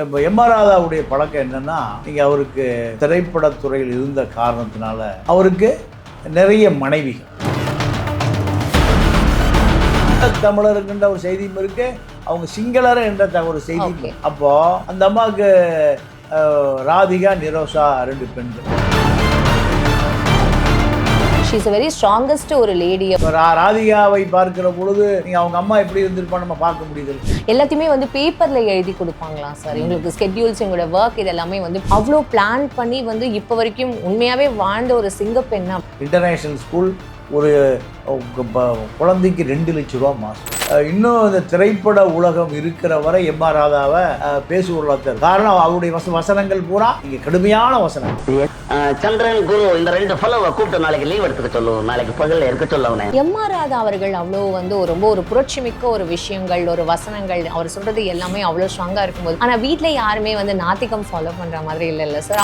இப்போ எம்ஆர் ராதாவுடைய பழக்கம் என்னன்னா நீங்கள் அவருக்கு திரைப்படத்துறையில் இருந்த காரணத்தினால அவருக்கு நிறைய மனைவிகள். தமிழருக்குன்ற ஒரு செய்தியும் இருக்கு அவங்க சிங்களர் என்ற ஒரு செய்தி. அப்போ அந்த அம்மாவுக்கு ராதிகா நிரோஷா ரெண்டு பெண்கள். ஷீஸ் வெரி ஸ்ட்ராங்கஸ்ட் ஒரு லேடி ராதிகாவை பார்க்கிற பொழுது நீங்க அவங்க அம்மா எப்படி இருந்திருப்பான்னு நம்ம பார்க்க முடியுது. எல்லாத்தையுமே வந்து பேப்பர்ல எழுதி கொடுப்பாங்களாம் சார். எங்களுக்கு ஸ்கெட்யூல்ஸ் எங்களோட ஒர்க் இது எல்லாமே வந்து அவ்வளோ பிளான் பண்ணி வந்து இப்போ வரைக்கும் உண்மையாவே வாழ்ந்த ஒரு சிங்க பெண்ணா இன்டர்நேஷ்னல் ஸ்கூல் ஒரு குழந்தைக்கு ரெண்டு லட்ச ரூபா மாதம் இன்னும் இந்த திரைப்பட உலகம் இருக்கிற வரை எம்ஆர் ராதாவை பேசுவதாக காரணம் அவருடைய வச வசனங்கள் பூரா இங்கே கடுமையான வசனம். ஆஹ் சந்திரன் குரு இந்த ரெண்டு ஃபலோவை கூப்பிட்டு நாளைக்கு லீவ் எடுத்துக்க சொல்லுவோம் நாளைக்கு பகல்ல இருக்க சொல்ல அவனை. எம்ஆர் ராதா அவர்கள் அவ்வளோ வந்து ஒரு ரொம்ப ஒரு புரட்சி மிக்க ஒரு விஷயங்கள் ஒரு வசனங்கள் அவர் சொல்றது எல்லாமே அவ்வளோ ஸ்ட்ராங்கா இருக்கும்போது. ஆனா வீட்ல யாருமே வந்து நாத்திகம் ஃபாலோ பண்ற மாதிரி இல்லை இல்லை சார்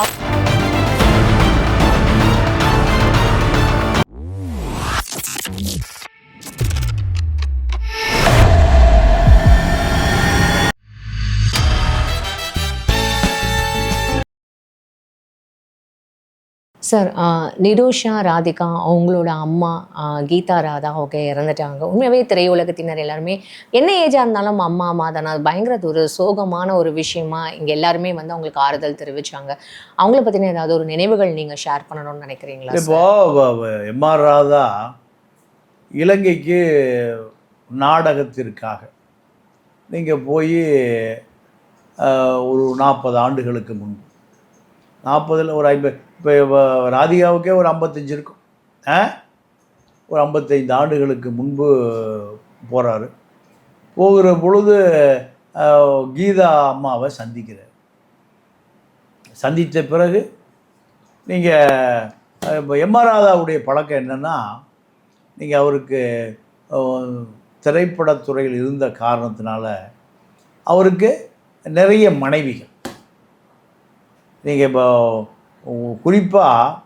சார் நிரோஷா ராதிகா அவங்களோட அம்மா கீதா ராதா அவங்க இறந்துட்டாங்க. உண்மையாகவே திரையுலகத்தினர் எல்லாருமே என்ன ஏஜாக இருந்தாலும் அம்மா அம்மா தானே. அது பயங்கர ஒரு சோகமான ஒரு விஷயமா இங்கே எல்லாருமே வந்து அவங்களுக்கு ஆறுதல் தெரிவிச்சாங்க. அவங்கள பற்றின ஏதாவது ஒரு நினைவுகள் நீங்கள் ஷேர் பண்ணணும்னு நினைக்கிறீங்களா? இப்போ எம்ஆர் ராதா இலங்கைக்கு நாடகத்திற்காக நீங்கள் போய் ஒரு நாற்பது ஆண்டுகளுக்கு முன்பு. நாற்பதில் ஒரு ஐம்பது இப்போ ராதிகாவுக்கே ஒரு ஐம்பத்தஞ்சு இருக்கும். ஆ? ஒரு ஐம்பத்தைந்து ஆண்டுகளுக்கு முன்பு போகிறாரு போகிற பொழுது கீதா அம்மாவை சந்திக்கிறார். சந்தித்த பிறகு நீங்கள் இப்போ எம் ஆர் ராதாவுடைய பழக்கம் என்னென்னா நீங்கள் அவருக்கு திரைப்படத்துறையில் இருந்த காரணத்தினால அவருக்கு நிறைய மனைவிகள். நீங்கள் இப்போ குறிப்பாக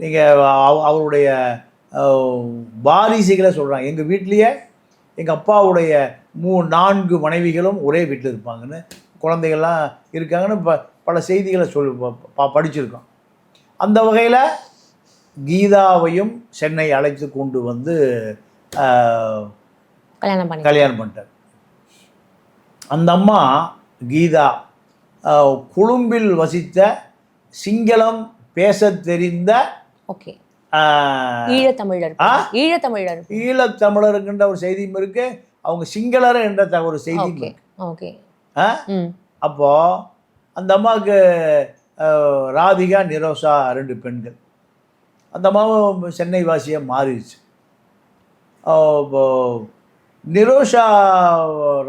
நீங்கள் அவருடைய வாரிசுகளை சொல்கிறாங்க எங்கள் வீட்லேயே எங்கள் அப்பாவுடைய மூ நான்கு மனைவிகளும் ஒரே வீட்டில் இருப்பாங்கன்னு குழந்தைகள்லாம் இருக்காங்கன்னு ப பல செய்திகளை சொல் ப- படிச்சிருக்கோம். அந்த வகையில் கீதாவையும் சென்னை அழைத்து கொண்டு வந்து கல்யாணம் பண்ணி கல்யாணம் பண்ணிட்டார். அந்த அம்மா கீதா கொழும்பில் வசித்த சிங்களம் பேசத் தெரிந்த ஓகே. ஈழத்தமிழர்? ஈழத்தமிழர் ஈழத்தமிழருக்குன்ற ஒரு செய்தியும் இருக்கு. அவங்க சிங்களர் என்ற ஒரு செய்தியும் ஓகே. அப்போ அந்த அம்மாவுக்கு ராதிகா நிரோஷா ரெண்டு பெண்கள். அந்த அம்மாவும் சென்னை வாசியாக மாறிடுச்சு. நிரோஷா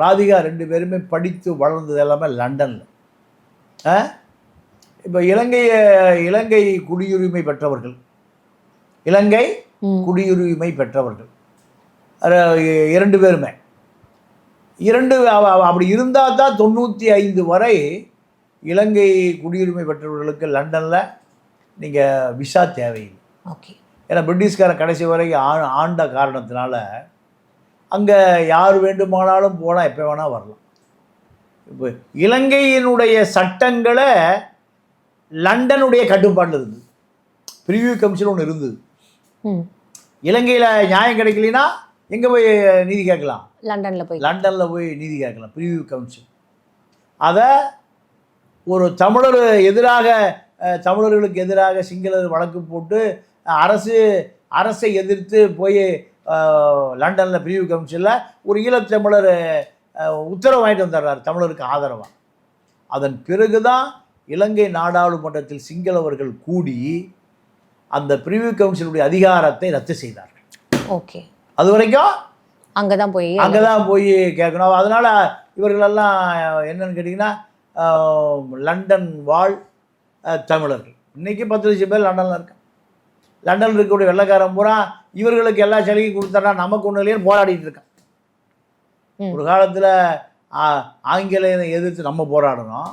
ராதிகா ரெண்டு பேருமே படித்து வளர்ந்தது எல்லாமே லண்டனில். இப்போ இலங்கைய இலங்கை குடியுரிமை பெற்றவர்கள். இலங்கை குடியுரிமை பெற்றவர்கள். இரண்டு பேருமே. இரண்டு அப்படி இருந்தால் தான் தொண்ணூற்றி ஐந்து வரை இலங்கை குடியுரிமை பெற்றவர்களுக்கு லண்டனில் நீங்கள் விசா தேவையில்லை. ஓகே. ஏன்னா பிரிட்டிஷ்காரன் கடைசி வரை ஆ ஆண்ட காரணத்தினால அங்கே யார் வேண்டுமானாலும் போகலாம் எப்போ வேணால் வரலாம். இப்போ இலங்கையினுடைய சட்டங்களை லண்டனுடைய கட்டுப்பாட்டில் இருந்தது. ப்ரிவியூ கமிஷன் ஒன்று இருந்தது. இலங்கையில் நியாயம் கிடைக்கலனா எங்கே போய் நீதி கேட்கலாம்? லண்டன்ல போய். லண்டனில் போய் நீதி கேட்கலாம். ப்ரிவியூ கவுன்சில் அதை ஒரு தமிழர் எதிராக தமிழர்களுக்கு எதிராக சிங்களர் வழக்கு போட்டு அரசு அரசை எதிர்த்து போய் லண்டனில் ப்ரிவியூ கவுன்சிலில் ஒரு ஈழத்தமிழர் உத்தரவு வாங்கிட்டு வந்துடுறார் தமிழருக்கு ஆதரவாக அதன் பிறகு தான் இலங்கை நாடாளுமன்றத்தில் சிங்களவர்கள் கூடி அந்த ப்ரிவியூ கவுன்சிலுடைய அதிகாரத்தை ரத்து செய்தார்கள். ஓகே. அது வரைக்கும் அங்கதான் போய் அங்கே தான் போய் கேட்கணும். அதனால் இவர்களெல்லாம் என்னன்னு கேட்டிங்கன்னா லண்டன் வாழ் தமிழர்கள். இன்றைக்கி பத்து லட்சம் பேர் லண்டனில் இருக்கான் லண்டனில் இருக்கக்கூடிய வெள்ளைக்காரன் பூரா இவர்களுக்கு எல்லா சலுகையும் கொடுத்தா நமக்கு ஒன்று இல்லைன்னு போராடிட்டு இருக்கான். ஒரு காலத்தில் ஆங்கிலேயனை எதிர்த்து நம்ம போராடணும்.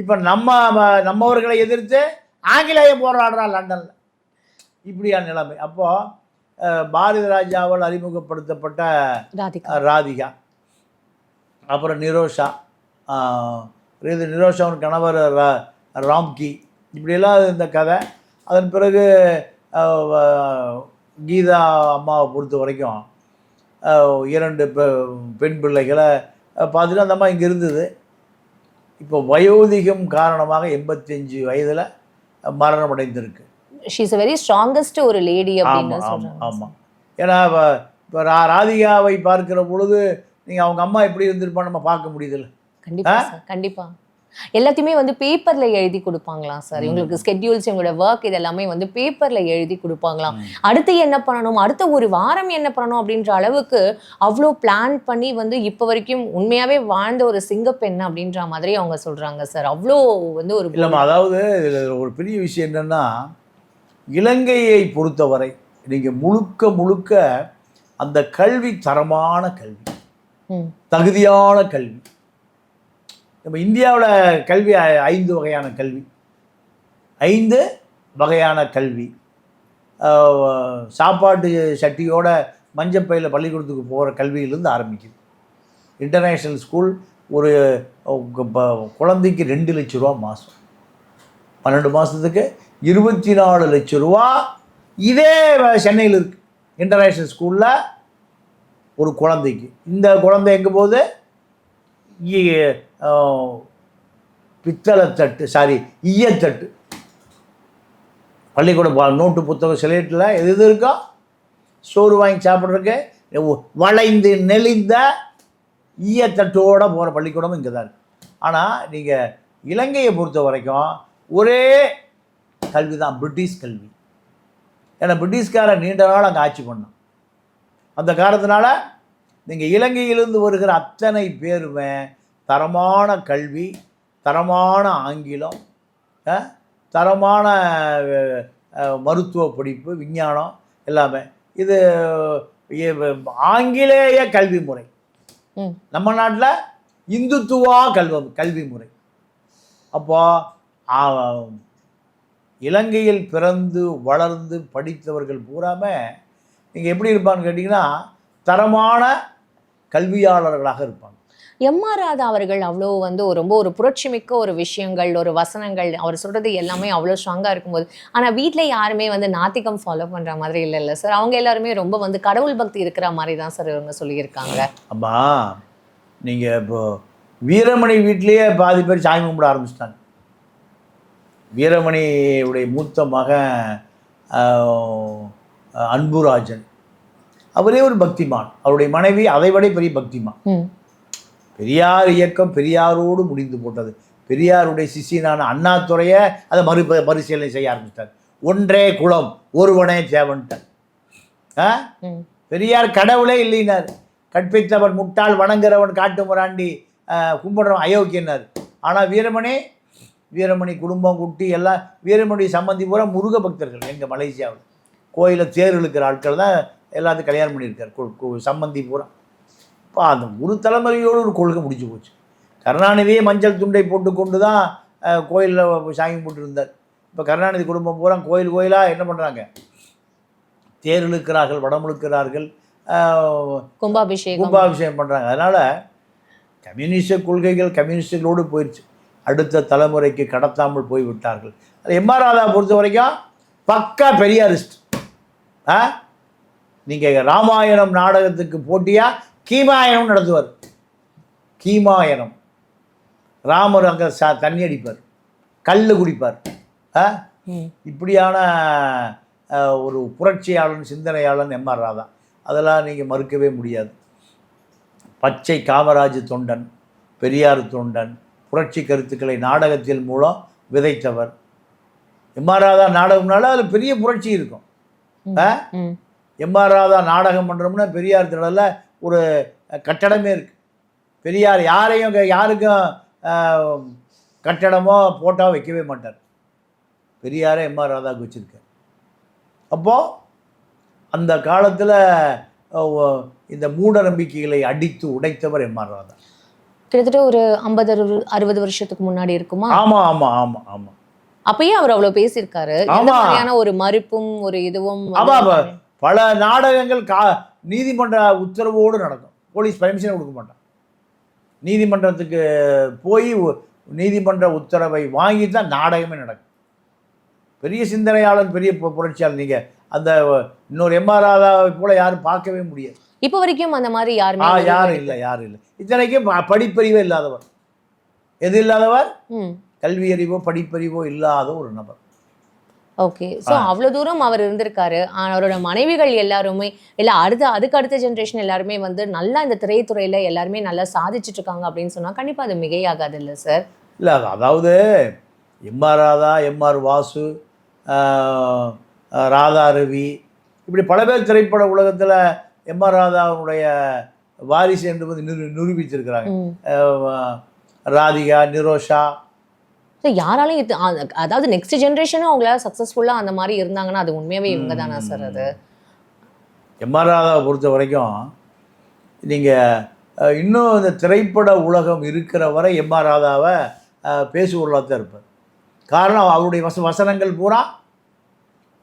இப்போ நம்ம நம்மவர்களை எதிர்த்து ஆங்கிலேயம் போராடுறான் லண்டனில். இப்படியான நிலைமை. அப்போது பாரதி ராஜாவால் அறிமுகப்படுத்தப்பட்ட ராதிகா. அப்புறம் நிரோஷா. இது நிரோஷாவின் கணவர் ராம்கி. இப்படியெல்லாம் இந்த கதை. அதன் பிறகு கீதா அம்மாவை பொறுத்த வரைக்கும் இரண்டு பெண் பிள்ளைகளை பார்த்துட்டு அந்த அம்மா இங்கே இருந்தது. இப்போ வயோதிகம் காரணமாக எண்பத்தஞ்சு வயதில் மரணம் அடைந்திருக்கு ஷீஸ் வெரி ஸ்ட்ராங்கஸ்ட் ஒரு லேடி அப்படின்னு ஆமாம் ஏன்னா இப்போ ரா ராதிகாவை பார்க்கிற பொழுது நீங்கள் அவங்க அம்மா எப்படி இருந்திருப்பான்னு நம்ம பார்க்க முடியுதுல்ல. கண்டிப்பா சார் கண்டிப்பா. எல்லாத்தையுமே வந்து பேப்பர்ல எழுதி கொடுப்பாங்களாம் சார்? இவங்களுக்கு ஸ்கெட்யூல்ஸ் இவங்களோட ஒர்க் இது எல்லாமே வந்து பேப்பர்ல எழுதி கொடுப்பாங்களாம். அடுத்து என்ன பண்ணணும்? அடுத்த ஒரு வாரம் என்ன பண்ணணும்? அப்படின்ற அளவுக்கு அவ்வளோ பிளான் பண்ணி வந்து இப்போ வரைக்கும் உண்மையாவே வாழ்ந்த ஒரு சிங்கப்பெண் அப்படின்ற மாதிரி அவங்க சொல்றாங்க சார். அவ்வளோ வந்து ஒரு இல்லைம்மா அதாவது ஒரு பெரிய விஷயம் என்னென்னா இலங்கையை பொறுத்தவரை நீங்கள் முழுக்க முழுக்க அந்த கல்வி தரமான கல்வி தகுதியான கல்வி நம்ம இந்தியாவில் கல்வி ஐ- ஐந்து வகையான கல்வி. ஐந்து வகையான கல்வி. சாப்பாட்டு சட்டியோட மஞ்சப்பையில் பள்ளிக்கூடத்துக்கு போகிற கல்வியிலேருந்து ஆரம்பிக்குது. இன்டர்நேஷ்னல் ஸ்கூல் ஒரு ப- குழந்தைக்கு ரெண்டு லட்ச ரூபா மாதம் பன்னெண்டு மாதத்துக்கு இருபத்தி நாலு லட்ச ரூபா. இதே சென்னையில் இருக்குது இன்டர்நேஷ்னல் ஸ்கூலில் ஒரு குழந்தைக்கு. இந்த குழந்தை எங்கே போகுது? இ- பித்தளை தட்டு சாரி ஈயத்தட்டு. பள்ளிக்கூட பா- நோட்டு புத்தகம் சிலேட்டில் எது எது இருக்கோ சோறு வாங்கி சாப்பிட்றதுக்கு வளைந்து நெளிந்த ஈயத்தட்டோடு போகிற பள்ளிக்கூடமும் இங்கே தான் இருக்குது ஆனால் நீங்கள் இலங்கையை பொறுத்த வரைக்கும் ஒரே கல்வி தான் பிரிட்டிஷ் கல்வி. ஏன்னா பிரிட்டிஷ்காரன் நீண்ட நாள் அங்கே ஆட்சி பண்ணான். அந்த காரணத்தினால நீங்கள் இலங்கையிலிருந்து வருகிற அத்தனை பேருமே தரமான கல்வி தரமான ஆங்கிலம் தரமான மருத்துவ படிப்பு விஞ்ஞானம் எல்லாமே. இது ஆங்கிலேய கல்வி முறை. நம்ம நாட்டில் இந்துத்துவா கல்வ கல்வி முறை. அப்போ ஆ, இலங்கையில் பிறந்து வளர்ந்து படித்தவர்கள் பூராமே நீங்கள் எப்படி இருப்பான்னு கேட்டிங்கன்னா தரமான கல்வியாளர்களாக இருப்பாங்க. எம்ஆர் ராதா அவர்கள் அவ்வளோ வந்து ரொம்ப ஒரு புரட்சிமிக்க ஒரு விஷயங்கள் ஒரு வசனங்கள் அவர் சொல்றது எல்லாமே அவ்வளோ ஸ்ட்ராங்காக இருக்கும்போது. ஆனால் வீட்டில் யாருமே வந்து நாத்திகம் ஃபாலோ பண்ணுற மாதிரி இல்லை இல்லை சார் அவங்க எல்லாருமே ரொம்ப வந்து கடவுள் பக்தி இருக்கிற மாதிரி தான் சார் இவங்க சொல்லியிருக்காங்க. அம்மா நீங்கள் இப்போ வீரமணி வீட்லேயே பாதி பேர் சாமி கும்பிட ஆரம்பிச்சிட்டாங்க. வீரமணியுடைய மூத்த மகன் அன்புராஜன். அவரே ஒரு பக்திமான். அவருடைய மனைவி அதை விட பெரிய பக்திமான். பெரியார் இயக்கம் பெரியாரோடு முடிந்து போட்டது. பெரியாருடைய சிஷியனான அண்ணாதுரையை அதை மறு பரிசீலனை செய்ய ஆரம்பித்தார் ஒன்றே குலம் ஒருவனே தேவன்ட்டார் ஆ? பெரியார் கடவுளே இல்லைனார். கற்பித்தவன் முட்டாள் வணங்குறவன் காட்டு முராண்டி ஆஹ், கும்பிடுறவன் அயோக்கியனார். ஆனால் வீரமணி வீரமணி குடும்பம் குட்டி எல்லாம் வீரமணி சம்பந்தி பூரா முருக பக்தர்கள் எங்கள் மலேசியாவில். கோயிலில் தேர் இழுக்கிற ஆட்கள் தான் எல்லாத்தையும் கல்யாணம் பண்ணியிருக்கார். சம்பந்தி பூரா. இப்போ அந்த ஒரு தலைமுறையோடு ஒரு கொள்கை முடிஞ்சு போச்சு. கருணாநிதியே மஞ்சள் துண்டை போட்டுக்கொண்டு தான் கோயிலில் சாமி போட்டு இருந்தார் இப்போ கருணாநிதி குடும்பம் பூரா கோயில் கோயிலாக என்ன பண்ணுறாங்க தேர் இழுக்கிறார்கள் வடம் இழுக்கிறார்கள் கும்பாபிஷேகம். கும்பாபிஷேகம் பண்ணுறாங்க அதனால் கம்யூனிஸ்ட கொள்கைகள் கம்யூனிஸ்டுகளோடு போயிடுச்சு அடுத்த தலைமுறைக்கு கடத்தாமல் போய்விட்டார்கள் அது எம்ஆர் ராதா பொறுத்த வரைக்கும் பக்கா பெரியாரிஸ்ட். ஆ? நீங்கள் ராமாயணம் நாடகத்துக்கு போட்டியாக கீமாயணம் நடத்துவார். கீமாயணம். ராமர் அங்கே ச தண்ணி அடிப்பார். கல் குடிப்பார். ஆ? இப்படியான ஒரு புரட்சியாளன் சிந்தனையாளன் எம்ஆர் ராதா. அதெல்லாம் நீங்கள் மறுக்கவே முடியாது. பச்சை காமராஜ் தொண்டன் பெரியார் தொண்டன் புரட்சி கருத்துக்களை நாடகத்தில் மூலம் விதைத்தவர். எம்ஆர் ராதா நாடகம்னால அதில் பெரிய புரட்சி இருக்கும். எம்ஆர் ராதா நாடகம் பண்ணுறோம்னா பெரியார் திடலில் ஒரு கட்டடமே இருக்குது பெரியார் யாரையும் யாருக்கும் கட்டடமோ போட்டோ வைக்கவே மாட்டார். பெரியாரே எம்ஆர் ராதாவுக்கு வச்சுருக்கார். அப்போது அந்த காலத்தில் இந்த மூட நம்பிக்கைகளை அடித்து உடைத்தவர் எம்ஆர் ராதா. கிட்டத்தட்ட ஒரு ஐம்பது அறுபது வருஷத்துக்கு முன்னாடி இருக்குமா? ஆமாம் ஆமாம் ஆமாம் ஆமாம் அப்பயே அவர் அவ்வளவு பேசியிருக்காரு. மாதிரியான ஒரு மறுப்பும் ஒரு இதுவும். பல நாடகங்கள் கா நீதிமன்ற உத்தரவோடு நடக்கும். போலீஸ் பர்மிஷன் கொடுக்க மாட்டான். நீதிமன்றத்துக்கு போய் நீதிமன்ற உத்தரவை வாங்கி தான் நாடகமே நடக்கும். பெரிய சிந்தனையாளர் பெரிய புரட்சியாளர் நீங்கள் அந்த இன்னொரு எம்ஆர் ராதாவை போல யாரும் பார்க்கவே முடியாது. இப்போ வரைக்கும் அந்த மாதிரி யாருமே யாரும் இல்லை. யாரும் இல்லை. இத்தனைக்கும் படிப்பறிவே இல்லாதவர். எது இல்லாதவர்? ம். கல்வி அறிவோ படிப்பறிவோ இல்லாத ஒரு நபர். ஓகே ஸோ அவ்வளோ தூரம் அவர் இருந்திருக்காரு. அவரோட மனைவிகள் எல்லாருமே இல்லை அடுத்த அதுக்கு அடுத்த ஜென்ரேஷன் எல்லாருமே வந்து நல்லா இந்த திரைத்துறையில் எல்லாருமே நல்லா சாதிச்சுட்டு இருக்காங்க அப்படின்னு சொன்னால் கண்டிப்பாக அது மிகையாகாது இல்லை சார் இல்லை அது அதாவது எம்ஆர் ராதா எம்ஆர் வாசு ராதா ரவி இப்படி பல பேர் திரைப்பட உலகத்தில் எம்ஆர் ராதாவுடைய வாரிசு என்று வந்து நிரு நிரூபிச்சிருக்கிறாங்க. ராதிகா நிரோஷா ஸோ யாராலையும் இது அதாவது நெக்ஸ்ட் ஜென்ரேஷனும் அவங்கள சக்ஸஸ்ஃபுல்லாக அந்த மாதிரி இருந்தாங்கன்னா அது உண்மையாகவே இவங்க தானா சார் அது? எம்ஆர் ராதாவை பொறுத்த வரைக்கும் நீங்கள் இன்னும் இந்த திரைப்பட உலகம் இருக்கிற வரை எம்ஆர் ராதாவை பேசுபொருளாக தான் இருப்பார். காரணம் அவருடைய வச வசனங்கள் பூரா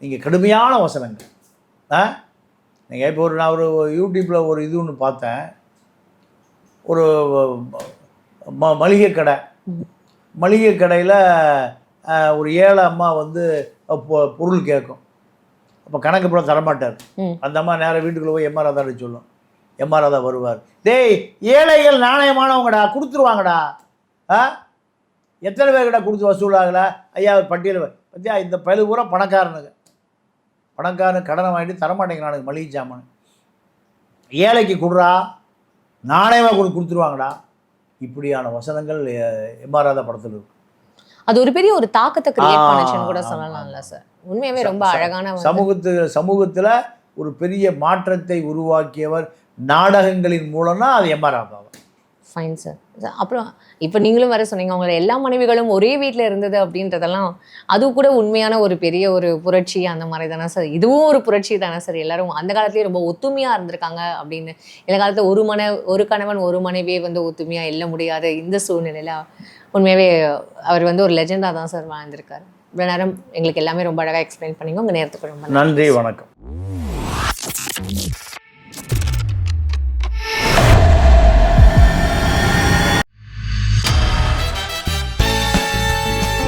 நீங்கள் கடுமையான வசனங்கள். ஆ நீங்கள் இப்போ ஒரு நான் ஒரு யூடியூப்பில் ஒரு இது ஒன்று பார்த்தேன். ஒரு ம மளிகை கடை. மளிகை கடையில் ஒரு ஏழை அம்மா வந்து பொருள் கேட்கும் அப்போ கணக்கு படம் தரமாட்டார். அந்த அம்மா நேராக வீட்டுக்குள்ளே போய் எம்ஆர் ராதாட்ட சொல்லும். எம்ஆர் ராதா வருவார். டேய் ஏழைகள் நாணயமானவங்கடா கொடுத்துருவாங்கடா. ஆ? எத்தனை பேர்கிட்ட கொடுத்து வசூலாகல? ஐயா ஒரு பட்டியல். பத்தியா இந்த பயிலு பூரா பணக்காரனுங்க. பணக்காரன் கடனை வாங்கிட்டு தரமாட்டேங்கிறானுங்க மளிகை சாமான். ஏழைக்கு கொடுறா நாணயமாக கொடு கொடுத்துருவாங்கடா. இப்படியான வசனங்கள் எம்ஆர் ராதா படத்தில் இருக்கு அது ஒரு பெரிய ஒரு தாக்கத்தை கிரியேட் பண்ணுச்சுன்னு கூட சொல்லலாம்ல. சார் உண்மையாவே ரொம்ப அழகான சமூகத்து சமூகத்தில் ஒரு பெரிய மாற்றத்தை உருவாக்கியவர் நாடகங்களின் மூலம்னா அது எம்ஆர் ராதா தான். ஃபைன் சார் அப்புறம் இப்போ நீங்களும் வர சொன்னீங்க அவங்கள எல்லா மனைவிகளும் ஒரே வீட்டில் இருந்தது அப்படின்றதெல்லாம் அது கூட உண்மையான ஒரு பெரிய ஒரு புரட்சி அந்த மாதிரி தானே சார் இதுவும் ஒரு புரட்சி தானே சார் எல்லாரும் அந்த காலத்துலேயே ரொம்ப ஒத்துமையாக இருந்திருக்காங்க அப்படின்னு. இந்த காலத்தில் ஒரு மன ஒரு கணவன் ஒரு மனைவியே வந்து ஒத்துமையாக இல்ல முடியாத. இந்த சூழ்நிலையில் உண்மையாகவே அவர் வந்து ஒரு லெஜெண்டாக தான் சார் வாழ்ந்திருக்காரு. இவ்வளோ நேரம் எங்களுக்கு எல்லாமே ரொம்ப அழகாக எக்ஸ்பிளைன் பண்ணிங்க. உங்கள் நேரத்துக்கு ரொம்ப நன்றி. நன்றி வணக்கம்.